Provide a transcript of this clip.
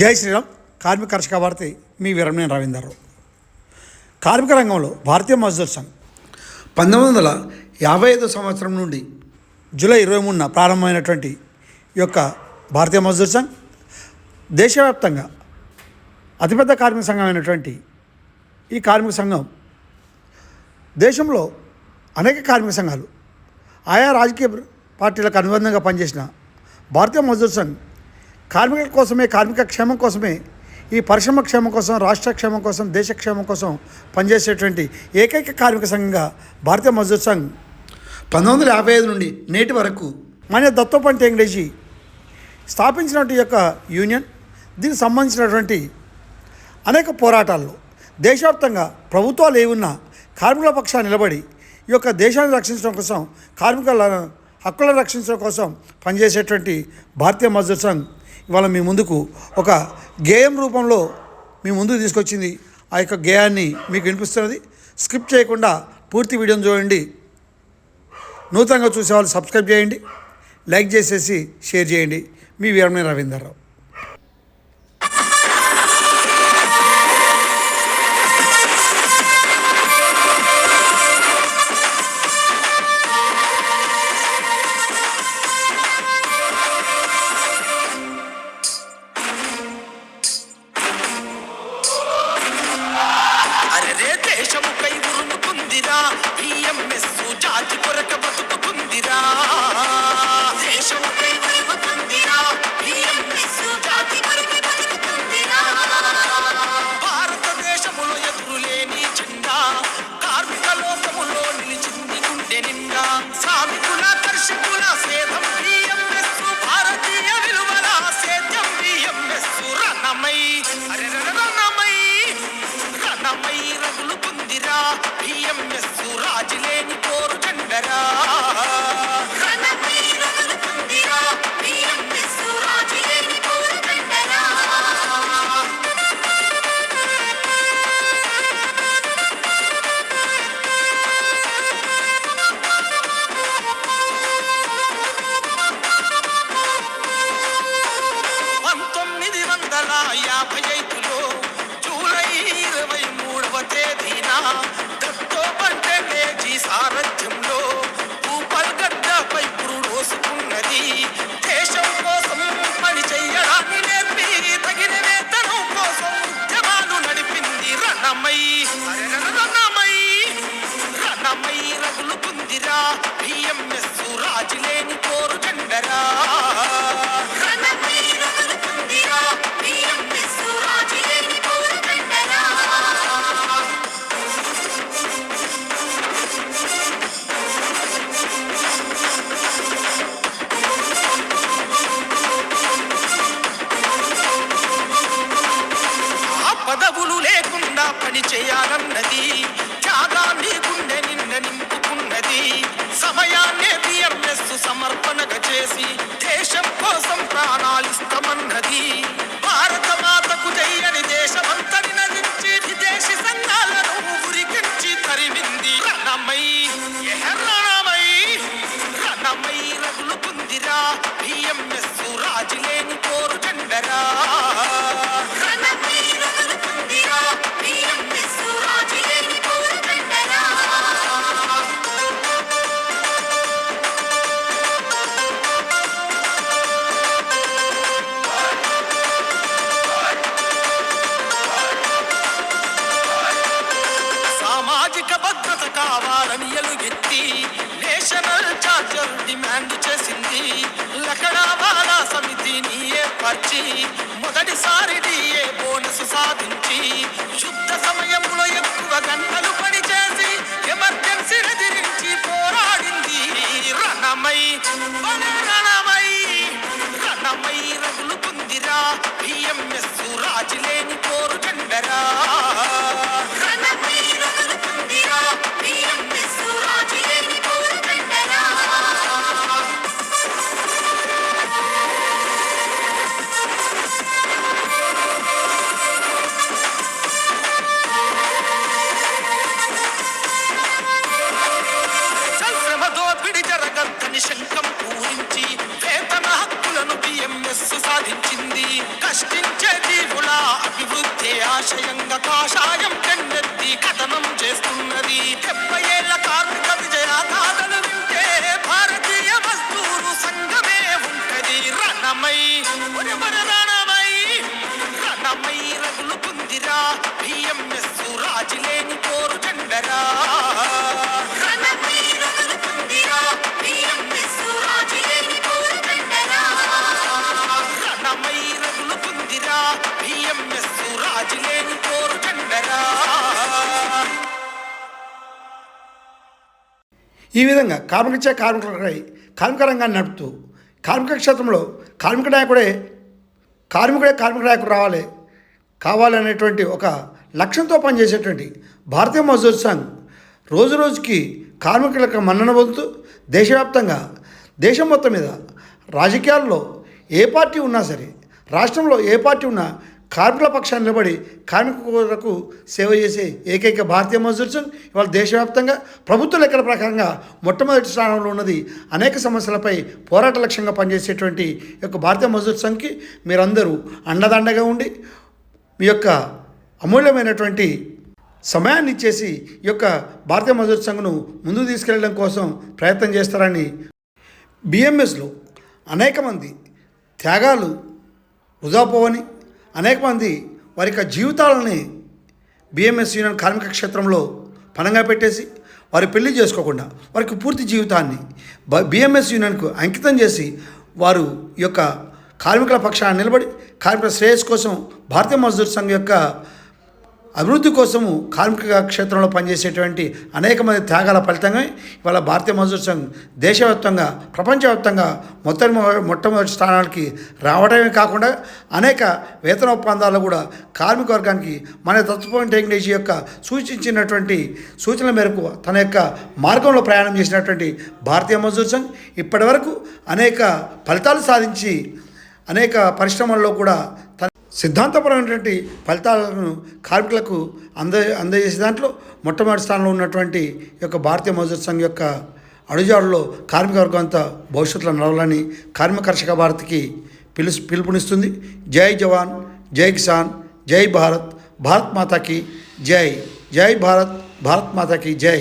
జై శ్రీరామ్. కార్మిక కర్షక భారతి మీ వీరమణి రవీందర్రావు కార్మిక రంగంలో భారతీయ మజ్దూర్ సంఘ్. పంతొమ్మిది వందల యాభై ఐదో సంవత్సరం నుండి జూలై ఇరవై మూడున ప్రారంభమైనటువంటి ఈ యొక్క భారతీయ మజ్దూర్ సంఘ్ దేశవ్యాప్తంగా అతిపెద్ద కార్మిక సంఘం అయినటువంటి ఈ కార్మిక సంఘం దేశంలో అనేక కార్మిక సంఘాలు ఆయా రాజకీయ పార్టీలకు అనుబంధంగా పనిచేసిన భారతీయ మజ్దూర్ సంఘ్ కార్మికుల కోసమే కార్మిక క్షేమం కోసమే ఈ పరిశ్రమ క్షేమం కోసం రాష్ట్ర క్షేమం కోసం దేశ క్షేమం కోసం పనిచేసేటువంటి ఏకైక కార్మిక సంఘంగా భారతీయ మజ్దూర్ సంఘ్. పంతొమ్మిది వందల యాభై ఐదు నుండి నేటి వరకు మన దత్తోపంటి వెంకటేజీ స్థాపించినటువంటి యొక్క యూనియన్ దీనికి సంబంధించినటువంటి అనేక పోరాటాల్లో దేశవ్యాప్తంగా ప్రభుత్వాలు ఏమున్నా కార్మికుల పక్షాన్ని నిలబడి ఈ యొక్క దేశాన్ని రక్షించడం కోసం కార్మికుల హక్కులను రక్షించడం కోసం పనిచేసేటువంటి భారతీయ మజ్దూర్ సంఘ్. ఇవాళ మీ ముందుకు ఒక గేయం రూపంలో మీ ముందుకు తీసుకొచ్చింది. ఆ యొక్క గేయాన్ని మీకు వినిపిస్తున్నది. స్కిప్ చేయకుండా పూర్తి వీడియోని చూడండి. నూతనంగా చూసేవాళ్ళు సబ్స్క్రైబ్ చేయండి. లైక్ చేసేసి షేర్ చేయండి. మీ వీరమణి రవీందర్రావు ఏర్పరిచి మొదటిసారి డిఏ బోనస్ సాధించి శుద్ధ సమయంలో ఎక్కువ గంటలు పనిచేసి ఎమర్జెన్సీ ఎదిరించి పోరాడింది. రణమై రణమై రణమై రగులు పొందిరా బిఎంఎస్ రాజులేని కోరు జెండరా ఈ విధంగా కార్మికచే కార్మికులకై కార్మిక రంగాన్ని నడుపుతూ కార్మిక క్షేత్రంలో కార్మిక నాయకుడే కార్మికుడే కార్మిక నాయకుడు రావాలి. కావాలనేటువంటి ఒక లక్ష్యంతో పనిచేసేటువంటి భారతీయ మజదూర్ సంఘ్ రోజు రోజుకి కార్మికులకు మన్నన పొందుతూ దేశవ్యాప్తంగా దేశం మొత్తం మీద రాజకీయాల్లో ఏ పార్టీ ఉన్నా సరే రాష్ట్రంలో ఏ పార్టీ ఉన్నా కార్మికుల పక్షాన్ని నిలబడి కార్మికులకు సేవ చేసే ఏకైక భారతీయ మజదూర్ సంఘ్ ఇవాళ దేశవ్యాప్తంగా ప్రభుత్వ లెక్కల ప్రకారంగా మొట్టమొదటి స్థానంలో ఉన్నది. అనేక సమస్యలపై పోరాట లక్ష్యంగా పనిచేసేటువంటి ఈ యొక్క భారతీయ మజూర్ సంఘ్కి మీరందరూ అండదండగా ఉండి మీ యొక్క అమూల్యమైనటువంటి సమయాన్ని ఇచ్చేసి ఈ యొక్క భారతీయ మజూర్ సంఘ్ను ముందుకు తీసుకెళ్ళడం కోసం ప్రయత్నం చేస్తారని బిఎంఎస్లో అనేక మంది త్యాగాలు వృధా పోవని అనేక మంది వారి యొక్క జీవితాలని బిఎంఎస్ యూనియన్ కార్మిక క్షేత్రంలో పనంగా పెట్టేసి వారి పెళ్ళి చేసుకోకుండా వారికి పూర్తి జీవితాన్ని బ బిఎంఎస్ యూనియన్కు అంకితం చేసి వారు యొక్క కార్మికుల పక్షాన నిలబడి కార్మికుల శ్రేయస్ కోసం భారతీయ మజ్దూర్ సంఘ్ యొక్క అభివృద్ధి కోసము కార్మిక క్షేత్రంలో పనిచేసేటువంటి అనేక మంది త్యాగాల ఫలితంగా ఇవాళ భారతీయ మజూర్ సంఘ్ దేశవ్యాప్తంగా ప్రపంచవ్యాప్తంగా మొత్తం మొట్టమొదటి స్థానాలకి రావడమే కాకుండా అనేక వేతన ఒప్పందాలు కూడా కార్మిక వర్గానికి మన తత్వం టెక్నాలజీ యొక్క సూచించినటువంటి సూచనల మేరకు తన యొక్క మార్గంలో ప్రయాణం చేసినటువంటి భారతీయ మజూర్ సంఘ్ ఇప్పటివరకు అనేక ఫలితాలు సాధించి అనేక పరిశ్రమల్లో కూడా తన సిద్ధాంతపరమైనటువంటి ఫలితాలను కార్మికులకు అంద అందజేసే దాంట్లో మొట్టమొదటి స్థానంలో ఉన్నటువంటి యొక్క భారతీయ మజదూర్ సంఘ్ యొక్క అడుగుజాడులో కార్మిక వర్గం అంతా భవిష్యత్తులో నడవాలని కార్మిక కర్షక భారత్కి పిలుసు పిలుపునిస్తుంది. జై జవాన్ జై కిసాన్ జై భారత్ భారత్ మాతాకి జై జై భారత్ భారత్ మాతాకి జై.